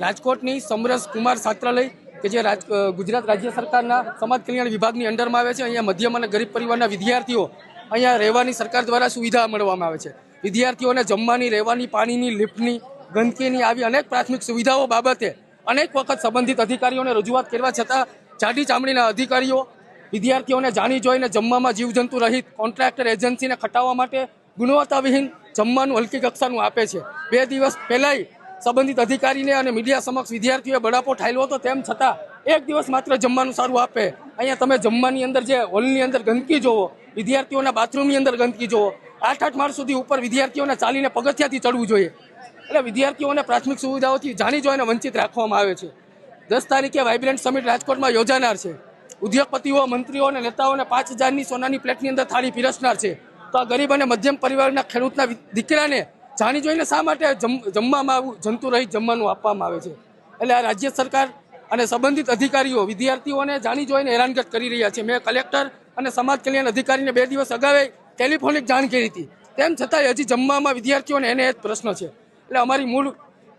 રાજકોટની સમરસ કુમાર છાત્રાલય કે જે રાજ ગુજરાત રાજ્ય સરકારના સમાજ કલ્યાણ વિભાગની અંડરમાં આવે છે. અહીંયા મધ્યમ અને ગરીબ પરિવારના વિદ્યાર્થીઓ અહીંયા રહેવાની સરકાર દ્વારા સુવિધા મળવામાં આવે છે. વિદ્યાર્થીઓને જમવાની, રહેવાની, પાણીની, લિફ્ટની, ગંદકીની આવી અનેક પ્રાથમિક સુવિધાઓ બાબતે અનેક વખત સંબંધિત અધિકારીઓને રજૂઆત કરવા છતાં જાડી ચામડીના અધિકારીઓ, વિદ્યાર્થીઓને જાણી જોઈને જમવામાં જીવજંતુ રહિત કોન્ટ્રાક્ટર એજન્સીને ખટાવવા માટે ગુણવત્તાવિહીન જમવાનું હલકી કક્ષાનું આપે છે. બે દિવસ પહેલાંય સંબંધિત અધિકારીને અને મીડિયા સમક્ષ વિદ્યાર્થીઓએ બળાપો ઠાલ્યો હતો. તેમ છતાં એક દિવસ માત્ર જમવાનું સારું આપે. અહીંયા તમે જમવાની અંદર જે હોલની અંદર ગંદકી જોવો વિદ્યાર્થીઓના બાથરૂમની અંદર ગંદકી જોવો આઠ આઠ માળ સુધી ઉપર વિદ્યાર્થીઓને ચાલીને પગથિયાથી ચડવું જોઈએ. એટલે વિદ્યાર્થીઓને પ્રાથમિક સુવિધાઓથી જાણી જોઈને વંચિત રાખવામાં આવે છે. દસ તારીખે વાઇબ્રન્ટ સમિટ રાજકોટમાં યોજાનાર છે. ઉદ્યોગપતિઓ, મંત્રીઓ અને નેતાઓને પાંચ હજારની સોનાની પ્લેટની અંદર થાળી પીરસનાર છે. તો આ ગરીબ અને મધ્યમ પરિવારના ખેડૂતના દીકરાને જાણી જોઈને શા માટે જમ- જમવામાં આવું જંતુ રહી જમવાનું આપવામાં આવે છે? એટલે આ રાજ્ય સરકાર અને સંબંધિત અધિકારીઓ, વિદ્યાર્થીઓને જાણી જોઈને હેરાનગત કરી રહ્યા છે. મેં કલેક્ટર અને સમાજ કલ્યાણ અધિકારીને બે દિવસ અગાઉ ટેલિફોનિક જાણ કરી હતી. તેમ છતાંય હજી જમવામાં વિદ્યાર્થીઓને એને જ પ્રશ્ન છે. એટલે અમારી મૂળ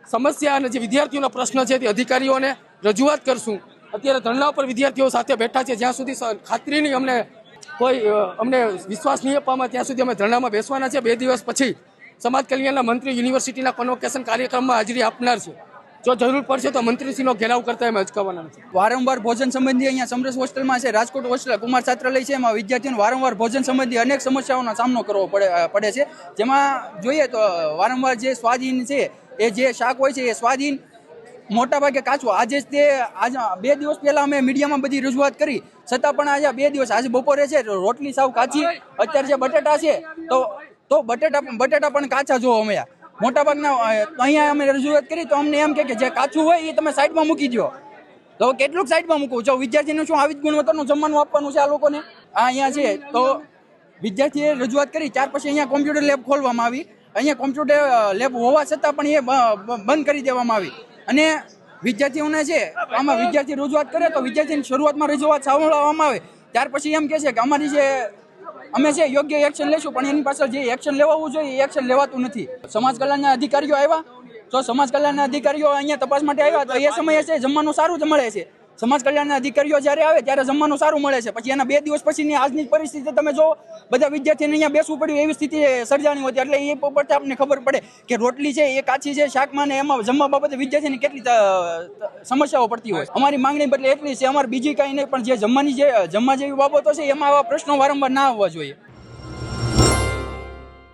સમસ્યા અને જે વિદ્યાર્થીઓનો પ્રશ્ન છે તે અધિકારીઓને રજૂઆત કરશું. અત્યારે ધરણા ઉપર વિદ્યાર્થીઓ સાથે બેઠા છે. જ્યાં સુધી ખાતરીની અમને કોઈ, અમને વિશ્વાસ નહીં આપવામાં, ત્યાં સુધી અમે ધરણામાં બેસવાના છે. બે દિવસ પછી સમાજ કલ્યાણના મંત્રી યુનિવર્સિટીના કોન્વોકેશન કાર્યક્રમમાં હાજરી આપનાર છે. જો જરૂર પડશે તો મંત્રીશ્રીનો ઘેરાવ કરતા અમે અચકાવવાના છે. વારંવાર ભોજન સંબંધી અહીંયા સમરસ હોસ્ટેલમાં છે રાજકોટ હોસ્ટેલ કુમાર છાત્રાલય છે એમાં વિદ્યાર્થીઓને વારંવાર ભોજન સંબંધી અનેક સમસ્યાઓનો સામનો કરવો પડે પડે છે. જેમાં જોઈએ તો વારંવાર જે સ્વાદહીન છે એ જે શાક હોય છે એ સ્વાદહીન મોટા ભાગે કાચું. આજે જ તે આજ બે દિવસ પહેલા અમે મીડિયામાં બધી રજૂઆત કરી. છતાં પણ આજે બે દિવસ આજે બપોરે છે રોટલી સાવ કાચી. અત્યારે જે બટેટા છે તો તો બટેટા બટેટા પણ કાચા જોવા મળ્યા મોટાભાગના અહીંયા અમે રજૂઆત કરી તો અમને એમ કે જે કાચું હોય એ તમે સાઈડમાં મૂકી દો તો કેટલુંક સાઈડમાં મૂકવું? જો વિદ્યાર્થીને શું આવી જ ગુણવત્તાનું જમવાનું આપવાનું છે આ લોકોને? આ અહીંયા છે. તો વિદ્યાર્થીએ રજૂઆત કરી. ત્યાર પછી અહીંયા કોમ્પ્યુટર લેબ ખોલવામાં આવી. અહીંયા કોમ્પ્યુટર લેબ હોવા છતાં પણ એ બંધ કરી દેવામાં આવી. અને વિદ્યાર્થીઓને છે, આમાં વિદ્યાર્થી રજૂઆત કરે તો વિદ્યાર્થીની શરૂઆતમાં રજૂઆત સાંભળવામાં આવે. ત્યાર પછી એમ કહે છે કે અમારી જે અમે છે યોગ્ય એક્શન લેશું, પણ એની પાછળ જે એક્શન લેવાવું જોઈએ, એ એક્શન લેવાતું નથી. સમાજ કલ્યાણના અધિકારીઓ આવ્યા. તો સમાજ કલ્યાણના અધિકારીઓ અહીંયા તપાસ માટે આવ્યા, તો એ સમયે છે, જમવાનું સારું જ મળે છે. સમાજ કલ્યાણના અધિકારીઓ જ્યારે આવે ત્યારે જમવાનું સારું મળે છે. પછી એના બે દિવસ પછીની આજની પરિસ્થિતિ તમે જો, બધા વિદ્યાર્થીને અહીંયા બેસવું પડ્યું એવી સ્થિતિ સર્જાણી હોતી. એટલે એ પરથી આપણને ખબર પડે કે રોટલી છે, એ કાચી છે, શાકમાં ને એમાં જમવા બાબતે વિદ્યાર્થીને કેટલી સમસ્યાઓ પડતી હોય અમારી માંગણી બદલે એટલી છે, અમારે બીજી કાંઈ નહીં, પણ જે જમવાની જે, જમવા જેવી બાબતો છે, એમાં આવા પ્રશ્નો વારંવાર ના આવવા જોઈએ.